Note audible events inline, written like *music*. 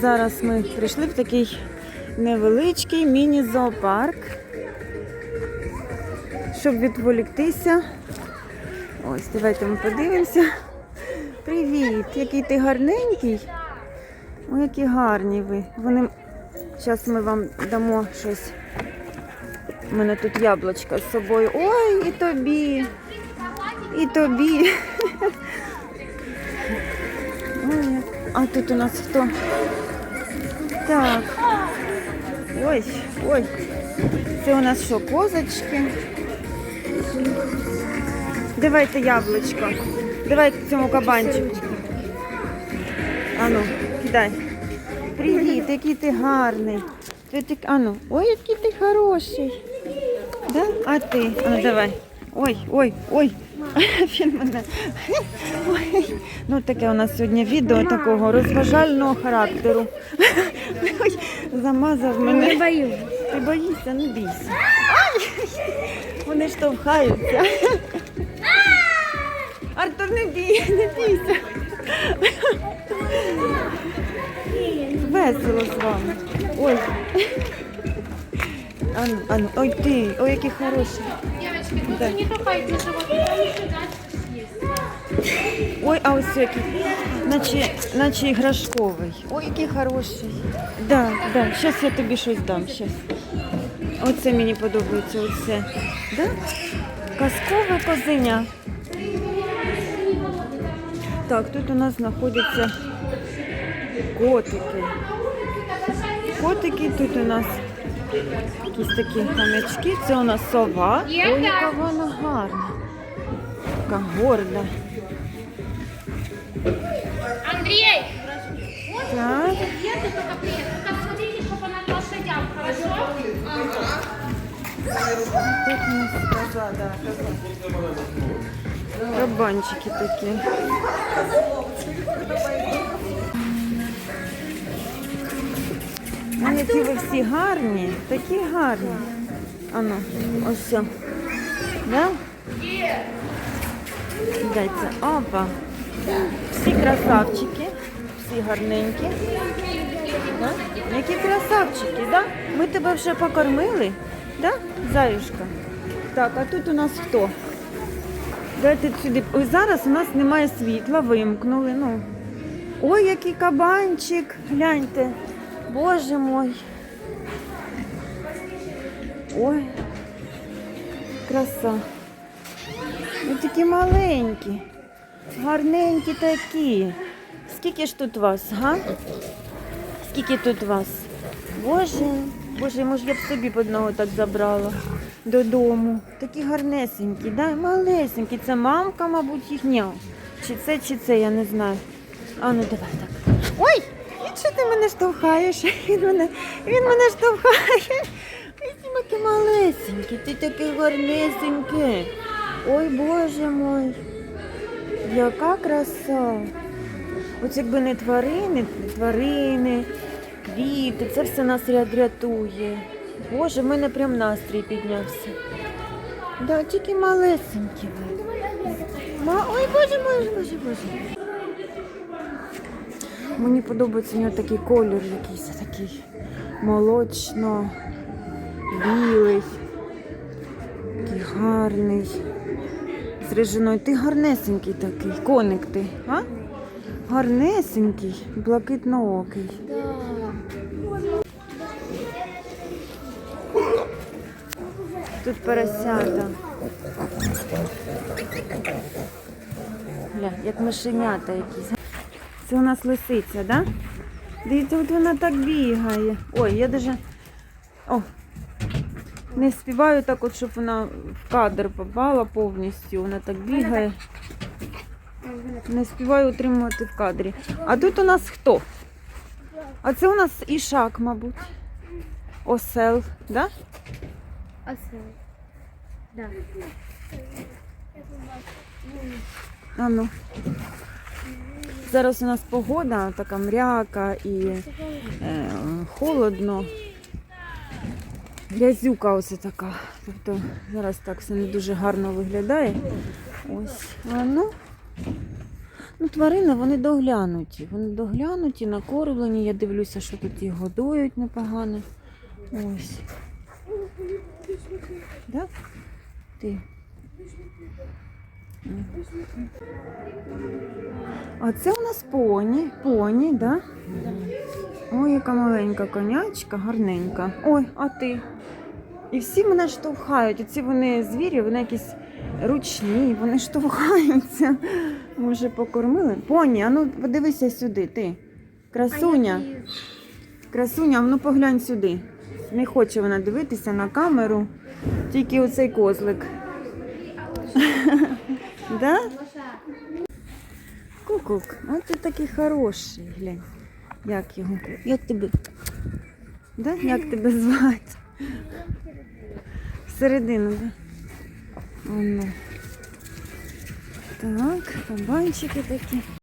Зараз ми прийшли в такий невеличкий міні-зоопарк, щоб відволіктися. Ось, давайте ми подивимося. Привіт, який ти гарненький. Ой, які гарні ви. Вони. Зараз ми вам дамо щось. У мене тут яблучко з собою. Ой, і тобі. І тобі. *laughs* А тут у нас хто? Так. Ой, ой. Це у нас що, козочки? Давайте яблучко. Давай цьому кабанчику. Ану, кидай. Привіт, який ти гарний. Ану, ой, який ти хороший. Да? А ти? А, давай. Ой, ой, ой. *laughs* Він мене. Ой. Ну, таке у нас сьогодні відео такого розважального характеру. Ой, *laughs* замазав мене. Не боюсь. Ти боїшся, не бійся. Ай! Вони штовхаються. Артур, не бій, не бійся. Весело з вами. Ой. Ану, ану, ой ти, ой, який хороший. Ой, а ось який, наче, наче іграшковий. Ой, який хороший. Да, да, зараз я тобі щось дам. Щас. Оце мені подобається, оце. Да? Казкове козеня. Так, тут у нас знаходяться котики. Котики тут у нас якісь такі хомячки. Це у нас сова. Ой, яка вона гарна. Така горда. Андрей! Так. Где ты Ну, які ви всі гарні, такі гарні. Ану, ось все. Да? Дайте. Опа. Всі красавчики, всі гарненькі. Да? Які красавчики, да? Ми тебе вже покормили, да, заюшка? Так, а тут у нас хто? Давайте сюди. Ой, зараз у нас немає світла, вимкнули. Ну. Ой, який кабанчик. Гляньте. Боже мой. Ой. Краса. Ви такі маленькі. Гарненькі такі. Скільки ж тут вас, га? Скільки тут вас? Боже, боже, може я б собі б одного так забрала додому. Такі гарнесенькі, да? малесенькі. Це мамка, мабуть, їхня. Чи це, чи це, я не знаю. А ну давай так. Ой! Що ти мене штовхаєш? Він мене, він мене штовхає. Ти такі малесенькі, ти такий гарнесенький. Ой, боже мой. Яка краса. От якби не тварини, тварини, квіти, це все нас рятує. Боже, в мене прям настрій піднявся. Да, тільки малесенькі Ой, боже, боже, боже, боже. Мені подобається у нього такий колір якийсь такий молочно, білий, такий гарний. З рижиною. Ти гарнесенький такий, коник ти, а? Гарнесенький, блакитноокий. Тут поросята. Гля, як мишенята якісь. Це у нас лисиця, да? Дивіться, от вона так бігає. Ой, я даже. О! Не співаю так, от, щоб вона в кадр попала повністю. Вона так бігає. Не співаю утримувати в кадрі. А тут у нас хто? А це у нас ішак, мабуть. Осел, да? Осел. Да. А ну. Зараз у нас погода така мряка і е, холодно. Грязюка ось така. Тобто зараз так все не дуже гарно виглядає. Ось. А ну. Ну, тварини вони доглянуті. Вони доглянуті, накормлені. Я дивлюся, що тут їх годують непогано. Ось. Да? Ти. А це у нас поні. Поні, да? Ой, яка маленька конячка, гарненька. Ой, а ти? І всі мене штовхають. Оці вони звірі, вони якісь ручні, вони штовхаються. Може, покормили? Поні, а ну подивися сюди, ти. Красуня. Красуня, а ну поглянь сюди. Не хоче вона дивитися на камеру, тільки оцей козлик. Да? Кукук, а ти такий хороший, глянь. Як його? Як тебе? Да? Як тебе звати? Всередину, да? Воно. Так, кабанчики такі.